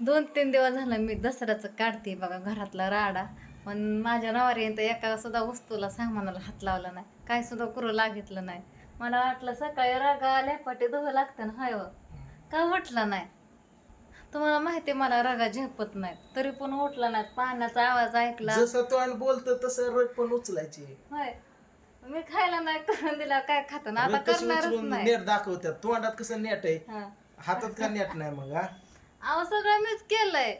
दोन तीन दिवस झालं मी दसऱ्याचं काढते बघा घरातला राडा. पण माझ्या नवऱ्याने तर एका सुद्धा वस्तूला सामानाला हात लावला नाही. काय सुद्धा करू लागितलं नाही. मला वाटलं सकाळी रागा आल्या धुवं लागतं ना हाय व. का म्हटलं नाही? तुम्हाला माहिती मला रागा झेपत नाही. तरी पण उठला नाही. पाण्याचा आवाज ऐकला. जसं बोलतो तसं रग पण उचलायची. होय. मी खायला नाही करून दिला काय खात ना? आता करणारच उचलून नाही. नेट दाखवतात तोंडात कसं नेट आहे? हा. हातात का नेट नाही मग हा? अहो सगळं मीच केलंय.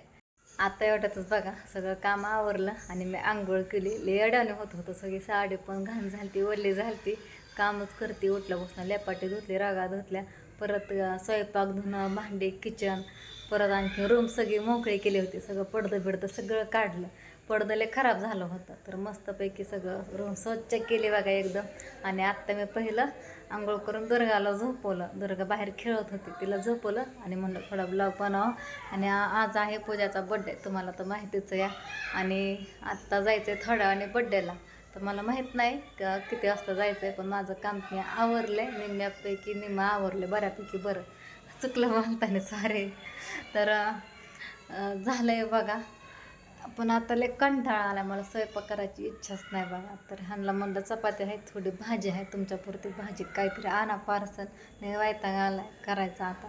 आता एवढ्यातच बघा सगळं काम आवरलं आणि मी आंघोळ केली. लेडाने होत होतं सगळी साडी पण घाण झालती ओली झालती. कामच करते उठल्या बसणं लेपाटी धुतली रागा धुतल्या परत स्वयंपाक धुणं भांडी किचन परत आणखी रूम सगळी मोकळी केली होती. सगळं पडदं बिडदं सगळं काढलं. पडदं खराब झालं होतं. तर मस्तपैकी सगळं रूम स्वच्छ केली बघा एकदम. आणि आत्ता मी पहिलं आंघोळ करून दुर्गाला झोपवलं. दुर्गा बाहेर खेळत होती. तिला झोपवलं आणि म्हणलं थोडा ब्लॉग बनावं. आणि आज आहे पूजाचा बड्डे तुम्हाला तर माहितीच या आणि आत्ता जायचं आहे थोड्या आणि बड्डेला तर मला माहीत नाही का किती वाजता जायचं आहे पण माझं काम मी आवरलं आहे निम्म्यापैकी निम्मा आवरलं बऱ्यापैकी बरं. चुकलं म्हणताने सारे तर झालं आहे बघा. पण आता लय कंटाळा आला मला स्वयंपाक करायची इच्छाच नाही बघा. तर ह्यांना म्हणलं चपाती आहे थोडी भाजी आहे तुमच्यापुरती भाजी काहीतरी आणा पार्सल. लय वायता आला करायचा आता.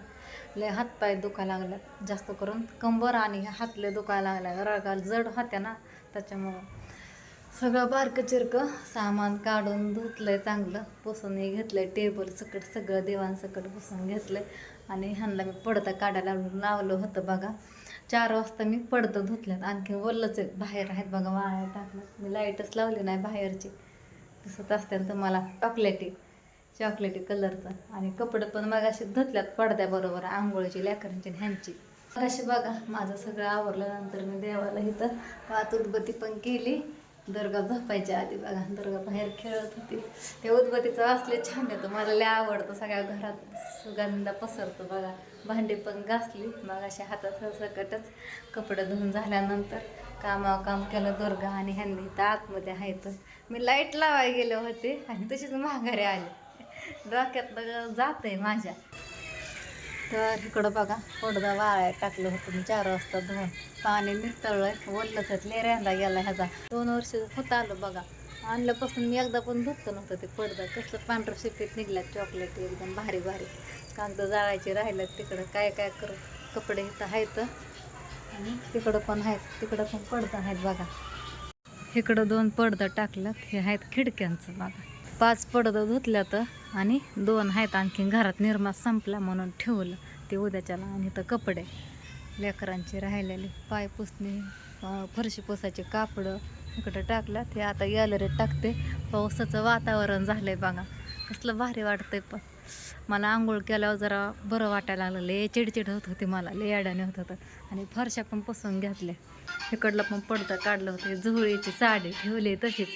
लय हातपाय दुखायला लागल्यात. जास्त करून कंबर आणि हातले दुखायला लागल्या रळगाल जड होत्या ना त्याच्यामुळं. सगळं बारकं चिरकं सामान काढून धुतलंय चांगलं. पुसून हे घेतलंय टेबल सकट सगळं देवांसकट पुसून घेतलंय. आणि ह्यांना मी पडदा काढायला लावलं होतं बघा. चार वाजता मी पडतं धुतल्यात. आणखी वल्लच आहेत. बाहेर आहेत बघा वाळ्या टाकलं मी लाईटच लावली नाही बाहेरची. दिसत असते तर मला चॉकलेटी चॉकलेटी कलरचं आणि कपडे पण मग असे धुतल्यात पडद्याबरोबर आंघोळीची लेकरांची ह्यांची. अशी बघा माझं सगळं आवरल्यानंतर मी देवाला इथं वात उदबत्ती पण केली. दर्गा झोपायच्या आधी बघा दुर्गा बाहेर खेळत होती. ते उदबत्तीचं वाचले छान येतं मला लय आवडतं. सगळ्या घरात सुगंध पसरतो बघा. भांडी पण घासली मग अशा हातात सकटच कपडे धुवून झाल्यानंतर कामावर काम केलं दुर्गा आणि ह्यांनी तर आतमध्ये आहेत मी लाइट लावायला गेले होते आणि तशीच माघारी आले. डोक्यात जात आहे माझ्या. तर इकडं बघा पडदा वाळ्या टाकलं होतं मी चार वाजता धुवून. पाणी नितळलंय ओललंच लेऱ्यांदा गेला ह्याचा. दोन वर्ष होत आलं बघा. आणल्यापासून मी एकदा पण धुतलं नव्हतं ते पडदा कसलं पांढरं शिपीत निघल्यात चॉकलेट एकदम भारी भारी. कागद जाळायचे राहिलं तिकडं. काय काय कर कपडे इथं आहेत. आणि तिकडं पण आहेत. तिकडं पण पडदा आहेत बघा. इकडं दोन पडदा टाकलं हे आहेत खिडक्यांचं बघा. पाच पडदं धुतल्या तर आणि दोन आहेत आणखीन घरात निर्मा संपला म्हणून ठेवलं. ते उद्याच्याला आणि तर कपडे. लेकरांचे राहिलेले पाय पुसणे फरशी पुसायचे कापडं इकडं टाकलं. ते आता गॅलरीत टाकते. पावसाचं वातावरण झालं आहे बघा. कसलं भारी वाटतंय पण. मला आंघोळ केल्यावर जरा बरं वाटायला लागलं. लय चिडचिड होत होती मला लय अडाणे होत होतं. आणि फरशा पण पसून घेतल्या. इकडलं पण पडतं काढलं होतं. झुळीची साडी ठेवली तशीच.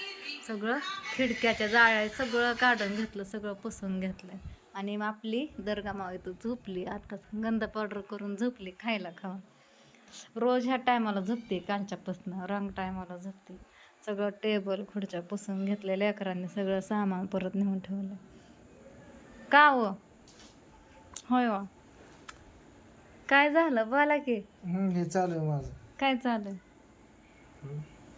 सगळं खिडक्याच्या जाळ्या सगळं काढून घेतलं सगळं पुसून घेतलं. आणि मग आपली दर्गा मावी येतो झोपली. आताच गंध पावडर करून झोपली खायला खावा रोज ह्या टायमाला झोपते कांच्यापासनं रंग टायमाला झोपते. सगळं टेबल खुर्च्या पुसून घेतलेल्या लेकरांनी सगळं सामान परत नेऊन ठेवलं. का हो? होय हो काय झालं? बोला की. हम्म, हे चालू आहे माझं. काय चालू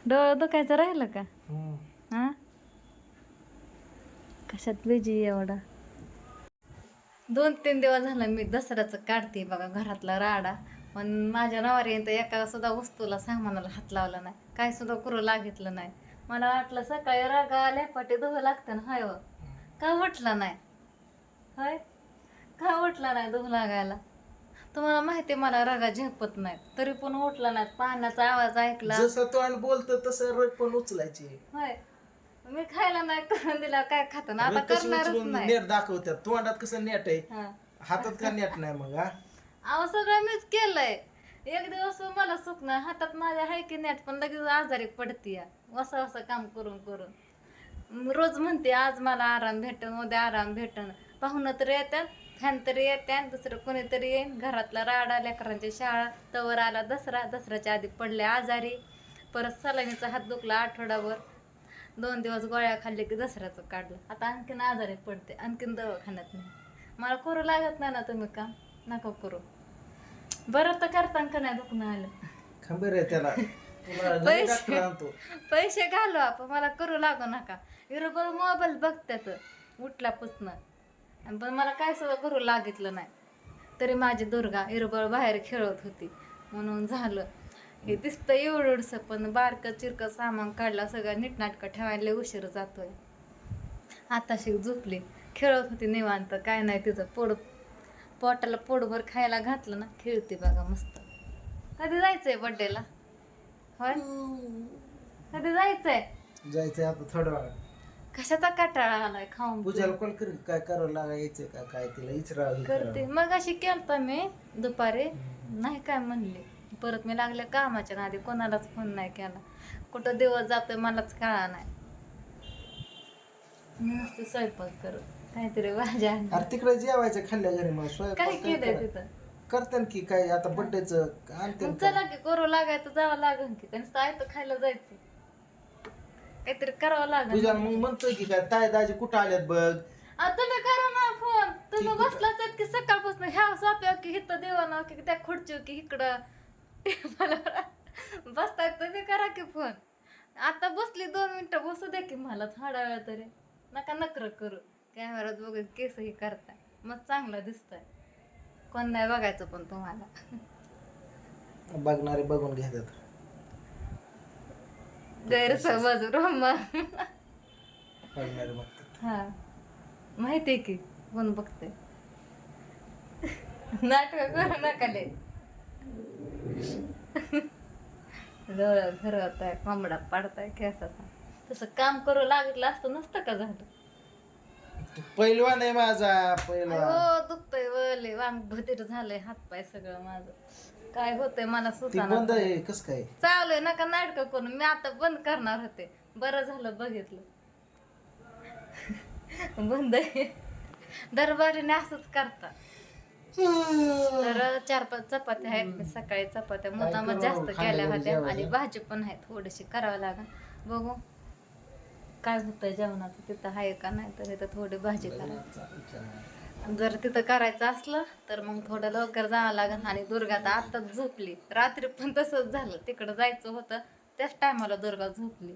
डोळं दुखायचं राहिलं का? हम्म. हा? कशात बिजी एवढा? दोन तीन दिवस झालं मी दसऱ्याचं काढते बघा घरातला राडा. पण माझ्या नवऱ्याने तर एका सुद्धा वस्तूला सामानाला हात लावला नाही. काय सुद्धा करू लागितलं नाही. मला वाटलं सकाळी रागा आल्या पाठी धुवं लागतं ना हाय व. का वाटलं नाही? होय? का उठला नाही धुवं लागायला? तुम्हाला माहिती आहे मला रागा झेपत नाही तरी पण उठला नाही. पाण्याचा आवाज ऐकला. जसं तो आणि बोलतो तसं रग पण उचलायची. होय. मी खायला नाही करून दिला काय खात ना? आता रग कशी करणारच उचलून नाही. नेट दाखवतात तोंडात कसं नेट आहे? हा. हातात का नेट नाही मग हा? अहो सगळं मीच केलंय. एक दिवस मला सुख नाही. हातात माझ्या हाय की नेट पण लगेच आजारी पडते वसा वसा काम करून करून. रोज म्हणते आज मला आराम भेटन उद्या आराम भेटन. पाहुणं तर येतात फॅन तरी येत्यान दुसरं कोणीतरी येईन. घरातला राडा लेकरांची शाळा तवर आला दसरा दसऱ्याच्या आधी पडले आजारी. परत सलाईनीचा हात दुखला आठवडाभर. दोन दिवस गोळ्या खाल्ले की दसऱ्याचं काढलं. आता आणखीन आजारी पडते आणखीन दवाखान्यात नाही. मला करू लागत नाही ना तुम्ही काम? नका करू. बरं तर करताना का नाही दुखणं आलं? खंबीर आहे त्याला. पैसे. पैसे घालू आपण. मला करू लागू नका. बरोबर मोबाईल बघतात उठल्यापासनं. आणि पण मला काय सुद्धा करू लागितलं नाही. तरी माझी दुर्गा इरबळ बाहेर खेळत होती. म्हणून झालं. हे दिसतं एवढंसं पण बारकं चिरकं सामान काढलं सगळं नीटनाटकं ठेवायला उशीर जातोय. आताशी झोपली. खेळत होती निवांत काय नाही तिचं पोड पोटाला पोटभर खायला घातलं ना खेळते बघा मस्त. कधी जायचंय बड्डेला होय? कधी जायचंय? जायचंय आता थोडं कशाचा कटाळा आलाय? खाऊन पूजाला कॉल करेल काय करावं लागायचं का? काय तिला इचरा करते. मग अशी केलता मी दुपारी. नाही काय म्हणले. परत मी लागले कामाच्या नादी कोणालाच फोन नाही केला. कुठं दिवस जातोय मलाच कळा नाही. मी नुसते स्वयंपाक करत काहीतरी भाज्या. अरे तिकडे जेवायचं खाल्ल्या घरी मग काय स्वयंपाक केलंय काय तिथं? करते की काय? आता बड्डेच आणते मग चला की करू लागायचं जावं लागन की. त्यांनी साहित्य खायला जायचं. काहीतरी करावं लागेल. पूजाला मग म्हणतोय की काय ताय दाजी कुठं आल्यात बघ? आ, तुम्ही करा ना फोन तुम्ही ठीक आहे. बसलाच आहेत की सकाळपासून? ह्या सोप्या की इथं देवाना की त्या खुर्ची की इकडं. टेबलवर बसताय तुम्ही करा की फोन आता बसली दोन मिनिटं बसू द्या की मला थोडा वेळ तरी. नका नकर करू. कॅमेरात बघून केसही करताय. मग चांगलं दिसतंय. कोण नाही बघायचं पण तुम्हाला. बघणारे बघून घेतात. गैरसमज बघतात हा. माहितीये की कोण बघते. नाटक करू नका लय. डोळ्यात फिरवताय कोंबडा पाडताय केसाचा. तसं काम करू लागलं असतं नसतं का झालं? तू पैलवान आहे माझा पैलवान. हो दुखतंय वले वांग भतीर झालंय हातपाय सगळं माझं. काय होतंय मला ती सुचाना बंद आहे कस काय? चालू आहे नका नाटक करून मी आता बंद करणार होते. बरं झालं बघितलं. बंद आहे. दरबारीने असंच करता तर चार पाच चपात्या आहेत मी सकाळी चपात्या मुद्दाम? जास्त केल्या होत्या जेवायला? आणि भाजी पण आहे थोडीशी करावं लागेल. बघू. काय होतंय जेवणाचं तिथं आहे का नाही तर इथं थोडी भाजी करा जर तिथं करायचं असलं तर मग थोडं लवकर जावं लागेल आणि दुर्गा तर आत्ताच झोपली. रात्री पण तसंच झालं. तिकडं जायचं होतं. त्याच टायमाला दुर्गा झोपली.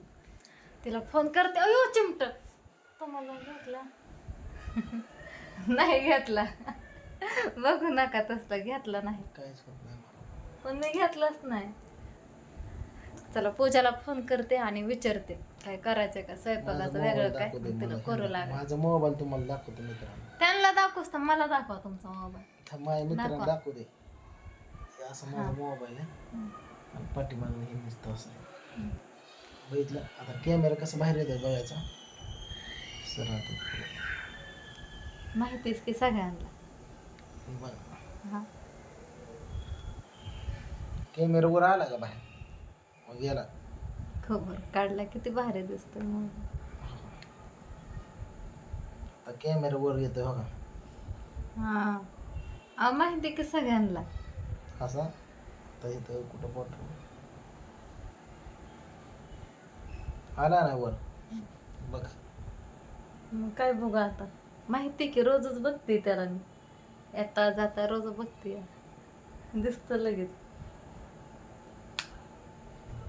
तिला फोन करते. अयो चिमट. तुम्हाला घेतला? नाही घेतला. बघू नका तसला घेतला नाही. काहीच पण मी घेतलंच नाही. चला पूजाला फोन करते आणि विचारते. काय करायचंय का? स्वयंपाकाचं वेगळं काय? तिला. करू लागेल. माझा मोबाईल तुम्हाला दाखवतो मित्रांनो. त्यांना दाखवस तर मला दाखवा तुमचा मोबाईल माझ्या मित्रांना दाखवा. दाखवू दे. हे असं माझा मोबाईल आहे. आणि पाठीमागं हे नुसतं असं. बघितलं? आता कॅमेरा कसं बाहेर येतो बघायचा. सर माहितीच की सगळ्यांना. हा कॅमेरावर आला का बाहेर? मग गेला. खबर काढला किती भारी दिसतोय मग आता कॅमेरावर येतोय बघा. हा. अहो, माहिती की सगळ्यांना? असा आता इथं कुठं बोट आला ना वर. बघ. मग काय बघू आता? माहिती की रोजच बघते त्याला मी. येता जाता रोज बघते. दिसतं लगेच.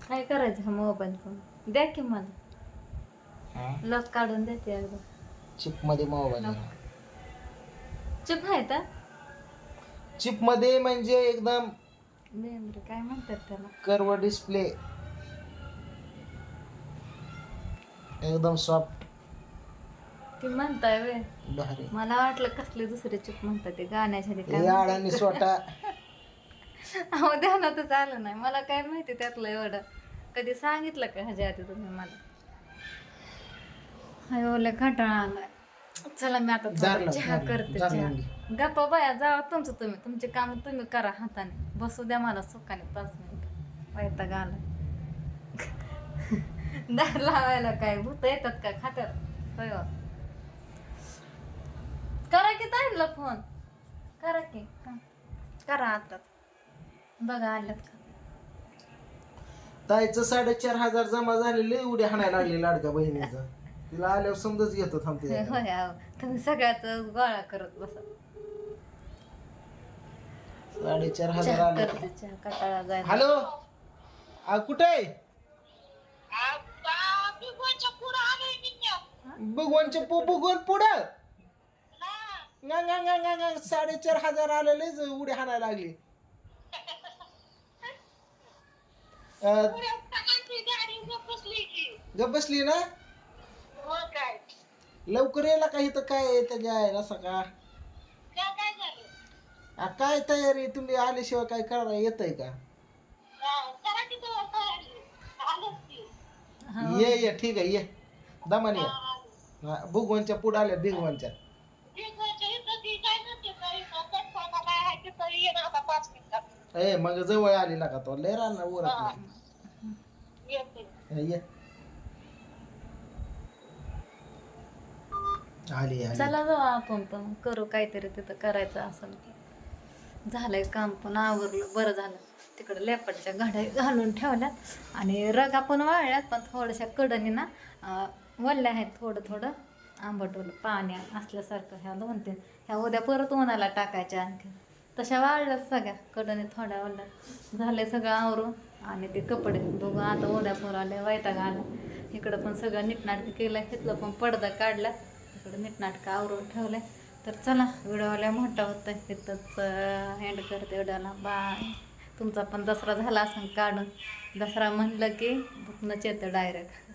काय करायचं ह्या मोबाईलचं? द्या की मला. लॉक काढून देते एकदा. चिपमध्ये मोबाईल चुप आहे का चिपमध्ये म्हणजे एकदम काय म्हणतात त्याला? कर्व डिस्प्ले एकदम सॉफ्ट ती म्हणताय वे भारी. मला वाटलं कसले दुसरे चुप म्हणतात ते गाण्याच्या म्हणतात. आळाने स्वतः अहो ध्यानातच आलं नाही. मला काय माहिती त्यातलं एवढं. कधी सांगितलं का ह्याच्या आधी तुम्ही मला? हाय ओले कंटाळा आलाय. चला मी आता थोडा दार लाव, चहा दार लाव, करते दार चहा. लावून घे. गप्पा बाया जावा तुमचं तुम्ही. तुमचे काम तुम्ही करा हाताने. बसू द्या मला सुखाने पाच मिनिट. वैताग आला दार लावायला काय? भूत येतात का खात्यात? होय हो. करा की ताईला फोन. करा की. हं. करा आताच. बघा आल्यात का? ताईचं साडेचार हजार जमा झालेले उड्या हाणायला लागले लाडक्या बहिणीचं. तिला आल्यावर समजच घेतो थांबते होय अहो. तुम्ही सगळ्याच गोळा करत बसा. साडेचार हजार चहा आले. करते चहा कटाळा जायला. हॅलो? आ, कुठे आहे? भगवानच्या पो भगवान पुढं? साडेचार हजार आलेलेच उडी हाणायला लागली. अ, गप बसली ना? लवकर यायला का इथं काय आहे त्याच्या आहे असं का आ, काय तयारी तुम्ही आल्याशिवाय काय करा येत आहे का ये ये ठीक आहे ये. दमाने ये. हा, भगवानच्या पुढे आल्या भिगवानच्या ए मग जवळ आली ना का तो. लय राहणार उरत नाही. ये. आली आली. चला जाऊ आपण पण करू काहीतरी तिथं करायचं असेल तर. झालंय काम पण आवरलं बरं झालं. तिकडं लेपटच्या घड्या घालून ठेवल्यात आणि रगा पण वाळल्यात पण थोड्याशा कडनी ना अं, वल्ल्या आहेत थोडं थोडं. आंबटवलं पाणी असल्यासारखं ह्या दोन तीन. ह्या उद्या परत उन्हाला टाकायच्या आणखी. तशा वाळल्यात सगळ्या कडनी थोड्या वल्ल्या. झालंय सगळं आवरून. आणि ते कपडे दोघं आता उद्या पोर आले वैताग आला. इकडं पण सगळं नीटनाट केलं तिथलं पण पडदा काढला. मीठ नीटनाटकं आवरून ठेवलंय तर चला व्हिडिओला मोठा होता इथंच हँड करते व्हिडिओला. बाय. तुमचा पण दसरा झाला असं काढून. दसरा म्हणलं की दुखणंच येतं डायरेक्ट